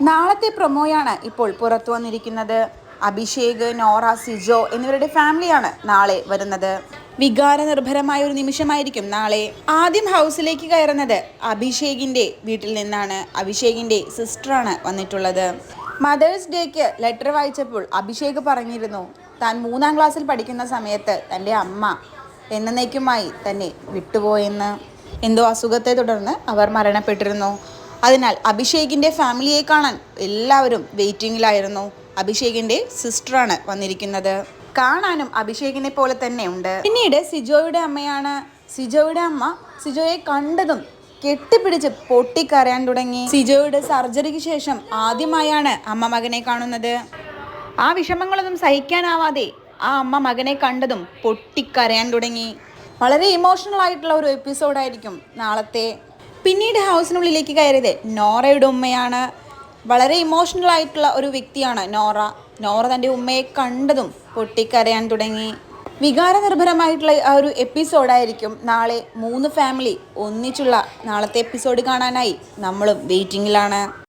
നാളത്തെ പ്രൊമോയാണ് ഇപ്പോൾ പുറത്തു വന്നിരിക്കുന്നത്. അഭിഷേക് നോറ സിജോ എന്നിവരുടെ ഫാമിലിയാണ് നാളെ വരുന്നത്. വികാരനിർഭരമായ ഒരു നിമിഷമായിരിക്കും നാളെ. ആദ്യം ഹൗസിലേക്ക് കയറുന്നത് അഭിഷേകിന്റെ വീട്ടിൽ നിന്നാണ്. അഭിഷേകിന്റെ സിസ്റ്ററാണ് വന്നിട്ടുള്ളത്. മദേഴ്സ് ഡേക്ക് ലെറ്റർ വായിച്ചപ്പോൾ അഭിഷേക് പറഞ്ഞിരുന്നു താൻ മൂന്നാം ക്ലാസ്സിൽ പഠിക്കുന്ന സമയത്ത് തന്റെ അമ്മ എന്നേക്കുമായി തന്നെ വിട്ടുപോയെന്ന്. എന്തോ അസുഖത്തെ തുടർന്ന് അവർ മരണപ്പെട്ടിരുന്നു. അതിനാൽ അഭിഷേകിന്റെ ഫാമിലിയെ കാണാൻ എല്ലാവരും വെയിറ്റിംഗിലായിരുന്നു. അഭിഷേകിന്റെ സിസ്റ്ററാണ് വന്നിരിക്കുന്നത്. കാണാനും അഭിഷേകിനെ പോലെ തന്നെ ഉണ്ട്. പിന്നീട് സിജോയുടെ അമ്മയാണ്. സിജോയുടെ അമ്മ സിജോയെ കണ്ടതും കെട്ടിപ്പിടിച്ച് പൊട്ടിക്കരയാൻ തുടങ്ങി. സിജോയുടെ സർജറിക്ക് ശേഷം ആദ്യമായാണ് അമ്മ മകനെ കാണുന്നത്. ആ വിഷമങ്ങളൊന്നും സഹിക്കാനാവാതെ ആ അമ്മ മകനെ കണ്ടതും പൊട്ടിക്കരയാൻ തുടങ്ങി. വളരെ ഇമോഷണൽ ആയിട്ടുള്ള ഒരു എപ്പിസോഡായിരിക്കും നാളത്തെ. പിന്നീട് ഹൗസിനുള്ളിലേക്ക് കയറിയത് നോറയുടെ ഉമ്മയാണ്. വളരെ ഇമോഷണൽ ആയിട്ടുള്ള ഒരു വ്യക്തിയാണ് നോറ. നോറ തന്റെ ഉമ്മയെ കണ്ടതും പൊട്ടിക്കരയാൻ തുടങ്ങി. വികാരനിർഭരമായിട്ടുള്ള ആ ഒരു എപ്പിസോഡായിരിക്കും നാളെ മൂന്ന് ഫാമിലി ഒന്നിച്ചുള്ള നാളത്തെ എപ്പിസോഡ് കാണാനായി നമ്മളും വെയിറ്റിംഗിലാണ്